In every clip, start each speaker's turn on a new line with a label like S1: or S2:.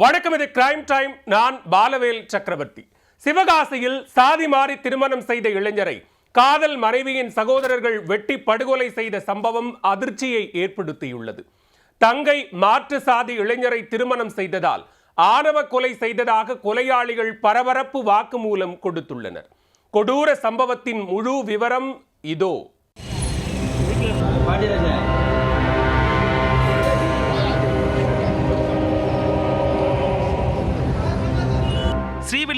S1: வணக்கம் இது crime time நான் பாலவேல் சக்கரவர்த்தி. சிவகாசியில் சாதி மாறி திருமணம் செய்த இளைஞரை காதல் மனைவியின் சகோதரர்கள் வெட்டி படுகொலை செய்த சம்பவம் அதிர்ச்சியை ஏற்படுத்தியுள்ளது. தங்கை மாற்று சாதி இளைஞரை திருமணம் செய்ததால் ஆணவ கொலை செய்ததாக கொலையாளிகள் பரபரப்பு வாக்குமூலம் கொடுத்துள்ளனர். கொடூர சம்பவத்தின் முழு விவரம் இதோ.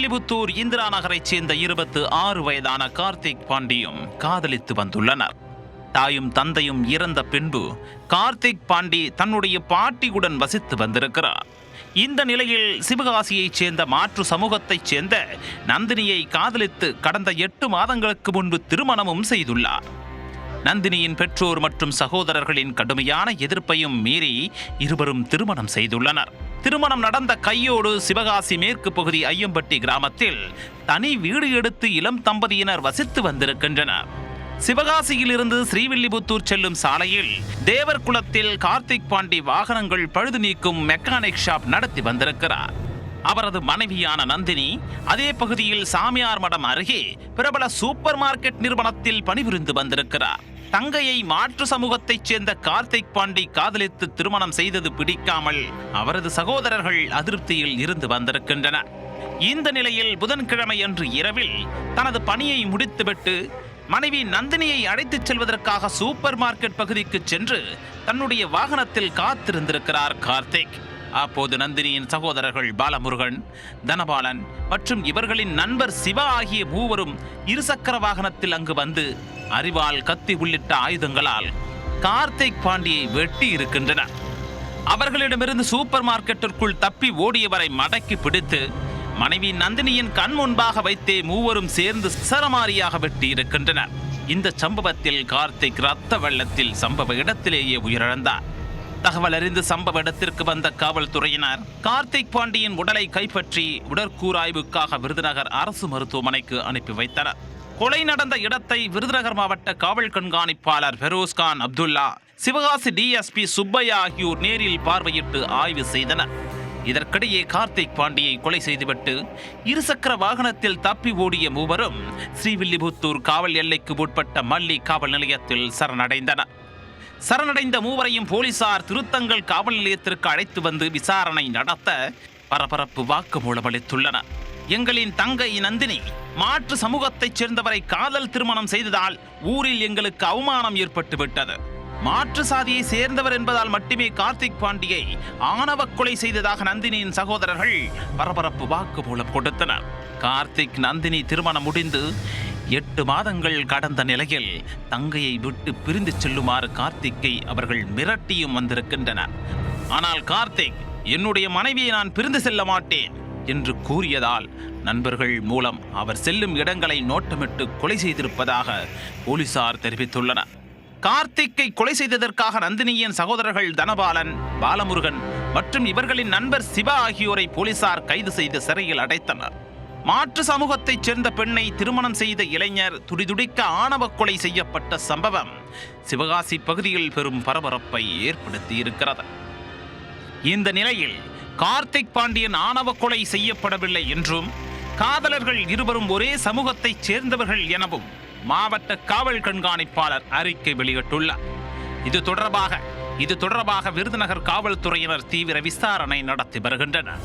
S2: ஸ்ரீவில்லிபுத்தூர் இந்திரா நகரைச் சேர்ந்த இருபத்து ஆறு வயதான கார்த்திக் பாண்டியும் காதலித்து வந்துள்ளனர். தாயும் தந்தையும் இறந்த பின்பு கார்த்திக் பாண்டி தன்னுடைய பாட்டியுடன் வசித்து வந்திருக்கிறார். இந்த நிலையில் சிவகாசியைச் சேர்ந்த மாற்று சமூகத்தைச் சேர்ந்த நந்தினியை காதலித்து கடந்த எட்டு மாதங்களுக்கு முன்பு திருமணமும் செய்துள்ளார். நந்தினியின் பெற்றோர் மற்றும் சகோதரர்களின் கடுமையான எதிர்ப்பையும் மீறி இருவரும் திருமணம் செய்துள்ளனர். திருமணம் நடந்த கையோடு சிவகாசி மேற்கு பகுதி ஐயம்பட்டி கிராமத்தில் தனி வீடு எடுத்து இளம் தம்பதியினர் வசித்து வந்திருக்கின்றனர். சிவகாசியிலிருந்து ஸ்ரீவில்லிபுத்தூர் செல்லும் சாலையில் தேவர் குளத்தில் கார்த்திக் பாண்டி வாகனங்கள் பழுது நீக்கும் மெக்கானிக் ஷாப் நடத்தி வந்திருக்கிறார். அவரது மனைவியான நந்தினி அதே பகுதியில் சாமியார் மடம் அருகே பிரபல சூப்பர் மார்க்கெட் நிறுவனத்தில் பணிபுரிந்து வந்திருக்கிறார். தங்கையை மாற்று சமூகத்தைச் சேர்ந்த கார்த்திக் பாண்டி காதலித்து திருமணம் செய்தது பிடிக்காமல் அவரது சகோதரர்கள் அதிருப்தியில் இருந்து வந்திருக்கின்றனர். இந்த நிலையில் புதன்கிழமை அன்று இரவில் தனது பணியை முடித்துவிட்டு மனைவி நந்தினியை அழைத்துச் செல்வதற்காக சூப்பர் மார்க்கெட் பகுதிக்கு சென்று தன்னுடைய வாகனத்தில் காத்திருந்திருக்கிறார் கார்த்திக். அப்போது நந்தினியின் சகோதரர்கள் பாலமுருகன் தனபாலன் மற்றும் இவர்களின் நண்பர் சிவா ஆகிய மூவரும் இருசக்கர வாகனத்தில் அங்கு வந்து அறிவால் கத்தி உள்ளிட்ட ஆயுதங்களால் கார்த்திக் பாண்டியை வெட்டி இருக்கின்றனர். அவர்களிடமிருந்து சூப்பர் மார்க்கெட்டிற்குள் தப்பி ஓடியவரை மடக்கி பிடித்து மனைவி நந்தினியின் கண் முன்பாக வைத்தே மூவரும் சேர்ந்து சரமாரியாக வெட்டி இருக்கின்றனர். இந்த சம்பவத்தில் கார்த்திக் ரத்த வெள்ளத்தில் சம்பவ இடத்திலேயே உயிரிழந்தார். தகவல் அறிந்து சம்பவ இடத்திற்கு வந்த காவல்துறையினர் கார்த்திக் பாண்டியின் உடலை கைப்பற்றி உடற்கூராய்வுக்காக விருதுநகர் அரசு மருத்துவமனைக்கு அனுப்பி வைத்தனர். கொலை நடந்த இடத்தை விருதுநகர் மாவட்ட காவல் கண்காணிப்பாளர் ஃபெரோஸ்கான் அப்துல்லா சிவகாசி டிஎஸ்பி சுப்பையா ஆகியோர் நேரில் பார்வையிட்டு ஆய்வு செய்தனர். இதற்கிடையே கார்த்திக் பாண்டியை கொலை செய்துவிட்டு இருசக்கர வாகனத்தில் தப்பி ஓடிய மூவரும் ஸ்ரீவில்லிபுத்தூர் காவல் எல்லைக்கு உட்பட்ட மல்லி காவல் நிலையத்தில் சரணடைந்தனர். சரணடைந்த மூவரையும் போலீசார் திருத்தங்கள் காவல் நிலையத்திற்கு அழைத்து வந்து விசாரணை நடத்த பரபரப்பு வாக்குமூலம் அளித்துள்ளனர். எங்களின் தங்கை நந்தினி மாற்று சமூகத்தைச் சேர்ந்தவரை காதல் திருமணம் செய்ததால் ஊரில் எங்களுக்கு அவமானம் ஏற்பட்டு விட்டது மாற்று சாதியை சேர்ந்தவர் என்பதால் மட்டுமே கார்த்திக் பாண்டியை ஆணவ கொலை செய்ததாக நந்தினியின் சகோதரர்கள் பரபரப்பு வாக்குமூலம் கொடுத்தனர். கார்த்திக் நந்தினி திருமணம் முடிந்து எட்டு மாதங்கள் கடந்த நிலையில் தங்கையை விட்டு பிரிந்து செல்லுமாறு கார்த்திக்கை அவர்கள் மிரட்டியும் வந்திருக்கின்றனர் ஆனால் கார்த்திக் என்னுடைய மனைவியை நான் பிரிந்து செல்ல மாட்டேன் என்று கூறியதால் நண்பர்கள் மூலம் அவர் செல்லும் இடங்களை நோட்டமிட்டு கொலை செய்திருப்பதாக போலீசார் தெரிவித்துள்ளனர். கார்த்திக்கை கொலை செய்ததற்காக நந்தினியின் சகோதரர்கள் தனபாலன் பாலமுருகன் மற்றும் இவர்களின் நண்பர் சிவா ஆகியோரை போலீசார் கைது செய்து சிறையில் அடைத்தனர். மாற்று சமூகத்தைச் சேர்ந்த பெண்ணை திருமணம் செய்த இளைஞர் துடிதுடிக்க ஆணவ கொலை செய்யப்பட்ட சம்பவம் சிவகாசி பகுதியில் பெரும் பரபரப்பை ஏற்படுத்தியிருக்கிறது. இந்த நிலையில் கார்த்திக் பாண்டியன் ஆணவ கொலை செய்யப்படவில்லை என்றும் காதலர்கள் இருவரும் ஒரே சமூகத்தைச் சேர்ந்தவர்கள் எனவும் மாவட்ட காவல் கண்காணிப்பாளர் அறிக்கை வெளியிட்டுள்ளார். இது தொடர்பாக இது தொடர்பாக விருதுநகர் காவல்துறையினர் தீவிர விசாரணை நடத்தி வருகின்றனர்.